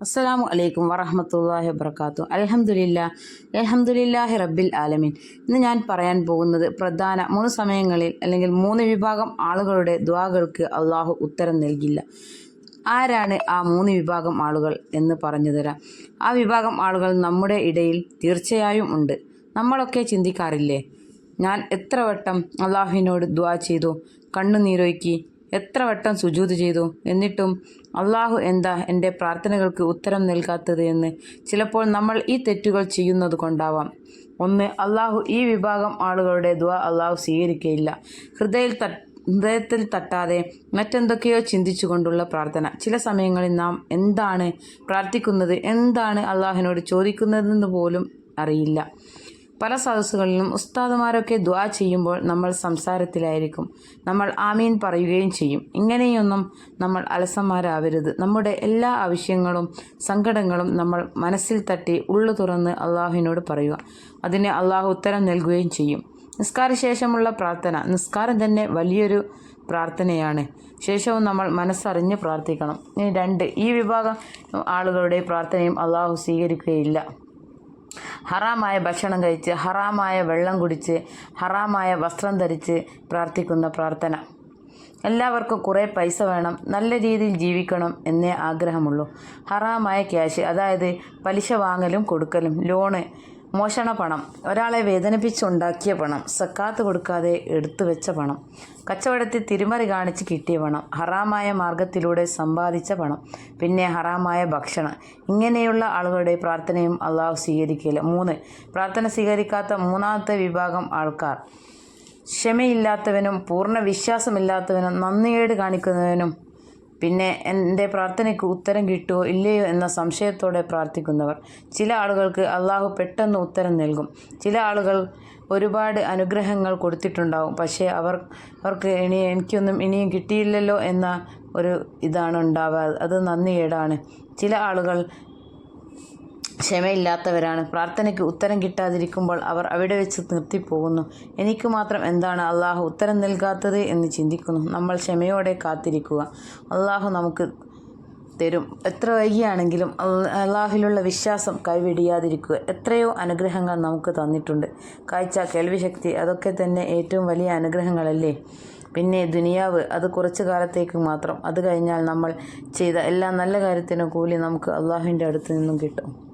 അസ്സലാമു അലൈക്കും വറഹമത്തല്ലാഹി വബർക്കാത്തു അലഹമുല്ല അൽഹംദുലില്ലാഹി റബ്ബിൽ ആലമീൻ. ഇന്ന് ഞാൻ പറയാൻ പോകുന്നത് പ്രധാന മൂന്ന് സമയങ്ങളിൽ അല്ലെങ്കിൽ മൂന്ന് വിഭാഗം ആളുകളുടെ ദ്വാകൾക്ക് അള്ളാഹു ഉത്തരം നൽകില്ല. ആരാണ് ആ മൂന്ന് വിഭാഗം ആളുകൾ എന്ന് പറഞ്ഞു തരാം. ആ വിഭാഗം ആളുകൾ നമ്മുടെ ഇടയിൽ തീർച്ചയായും ഉണ്ട്. നമ്മളൊക്കെ ചിന്തിക്കാറില്ലേ? ഞാൻ എത്ര വട്ടം അള്ളാഹുവിനോട് ദ്വാ ചെയ്തു? കണ്ണുനീരൊഴുക്കി എത്ര വട്ടം സുജൂത് ചെയ്തു? എന്നിട്ടും അള്ളാഹു എന്താ എന്റെ പ്രാർത്ഥനകൾക്ക് ഉത്തരം നൽകാത്തത് എന്ന്. ചിലപ്പോൾ നമ്മൾ ഈ തെറ്റുകൾ ചെയ്യുന്നത് കൊണ്ടാവാം. ഒന്ന് അള്ളാഹു ഈ വിഭാഗം ആളുകളുടെ ദ അള്ളാഹു സ്വീകരിക്കുകയില്ല ഹൃദയത്തിൽ ഹൃദയത്തിൽ തട്ടാതെ മറ്റെന്തൊക്കെയോ ചിന്തിച്ചുകൊണ്ടുള്ള പ്രാർത്ഥന. ചില സമയങ്ങളിൽ നാം എന്താണ് പ്രാർത്ഥിക്കുന്നത് എന്താണ് അള്ളാഹുവിനോട് ചോദിക്കുന്നതെന്ന് പോലും അറിയില്ല. പല സദസ്സുകളിലും ഉസ്താദുമാരൊക്കെ ദ്വാ ചെയ്യുമ്പോൾ നമ്മൾ സംസാരത്തിലായിരിക്കും. നമ്മൾ ആമീൻ പറയുകയും ചെയ്യും. ഇങ്ങനെയൊന്നും നമ്മൾ അലസന്മാരാവരുത്. നമ്മുടെ എല്ലാ ആവശ്യങ്ങളും സങ്കടങ്ങളും നമ്മൾ മനസ്സിൽ തട്ടി ഉള്ളു തുറന്ന് അള്ളാഹുവിനോട് പറയുക. അതിന് അള്ളാഹു ഉത്തരം നൽകുകയും ചെയ്യും. നിസ്കാര ശേഷമുള്ള പ്രാർത്ഥന നിസ്കാരം തന്നെ വലിയൊരു പ്രാർത്ഥനയാണ്. ശേഷവും നമ്മൾ മനസ്സറിഞ്ഞ് പ്രാർത്ഥിക്കണം. ഇനി രണ്ട് ഈ വിഭാഗം ആളുകളുടെ പ്രാർത്ഥനയും അള്ളാഹു സ്വീകരിക്കുകയില്ല. ഹറാമായ ഭക്ഷണം കഴിച്ച് ഹറാമായ വെള്ളം കുടിച്ച് ഹറാമായ വസ്ത്രം ധരിച്ച് പ്രാർത്ഥിക്കുന്ന പ്രാർത്ഥന. എല്ലാവർക്കും കുറേ പൈസ വേണം നല്ല രീതിയിൽ ജീവിക്കണം എന്നേ ആഗ്രഹമുള്ളൂ. ഹറാമായ ക്യാഷ് അതായത് പലിശ വാങ്ങലും കൊടുക്കലും ലോണ് മോഷണ പണം. ഒരാളെ വേദനിപ്പിച്ചുണ്ടാക്കിയ പണം. സക്കാത്ത് കൊടുക്കാതെ എടുത്തു വെച്ച പണം. കച്ചവടത്തിൽ തിരിമറി കാണിച്ച് കിട്ടിയ പണം. ഹറാമായ മാർഗത്തിലൂടെ സമ്പാദിച്ച പണം. പിന്നെ ഹറാമായ ഭക്ഷണം. ഇങ്ങനെയുള്ള ആളുകളുടെ പ്രാർത്ഥനയും അള്ളാഹു സ്വീകരിക്കില്ല മൂന്ന് പ്രാർത്ഥന സ്വീകരിക്കാത്ത മൂന്നാമത്തെ വിഭാഗം ആൾക്കാർ. ക്ഷമയില്ലാത്തവനും പൂർണ വിശ്വാസമില്ലാത്തവനും നന്ദികേട് കാണിക്കുന്നവനും പിന്നെ എന്റെ പ്രാർത്ഥനയ്ക്ക് ഉത്തരം കിട്ടുമോ ഇല്ലയോ എന്ന സംശയത്തോടെ പ്രാർത്ഥിക്കുന്നവർ ചില ആളുകൾക്ക് അള്ളാഹു പെട്ടെന്ന് ഉത്തരം നൽകും. ചില ആളുകൾ ഒരുപാട് അനുഗ്രഹങ്ങൾ കൊടുത്തിട്ടുണ്ടാവും. പക്ഷേ അവർ അവർക്ക് ഇനി എനിക്കൊന്നും ഇനിയും കിട്ടിയില്ലല്ലോ എന്ന ഒരു ഇതാണ് ഉണ്ടാവുക അത് നന്ദികേടാണ്. ചില ആളുകൾ ക്ഷമയില്ലാത്തവരാണ്. പ്രാർത്ഥനയ്ക്ക് ഉത്തരം കിട്ടാതിരിക്കുമ്പോൾ അവർ അവിടെ വെച്ച് നിർത്തിപ്പോകുന്നു. എനിക്ക് മാത്രം എന്താണ് അള്ളാഹു ഉത്തരം നൽകാത്തത് എന്ന് ചിന്തിക്കുന്നു. നമ്മൾ ക്ഷമയോടെ കാത്തിരിക്കുക. അള്ളാഹു നമുക്ക് തരും. എത്ര വൈകിയാണെങ്കിലും അള്ളാഹിലുള്ള വിശ്വാസം കൈവിടിയാതിരിക്കുക. എത്രയോ അനുഗ്രഹങ്ങൾ നമുക്ക് തന്നിട്ടുണ്ട്. കാഴ്ച കേൾവിശക്തി അതൊക്കെ തന്നെ ഏറ്റവും വലിയ അനുഗ്രഹങ്ങളല്ലേ? പിന്നെ ദുനിയാവ് അത് കുറച്ചു കാലത്തേക്ക് മാത്രം. അത് കഴിഞ്ഞാൽ നമ്മൾ ചെയ്ത എല്ലാ നല്ല കാര്യത്തിനും കൂലി നമുക്ക് അള്ളാഹുവിന്റെ അടുത്ത് നിന്നും കിട്ടും.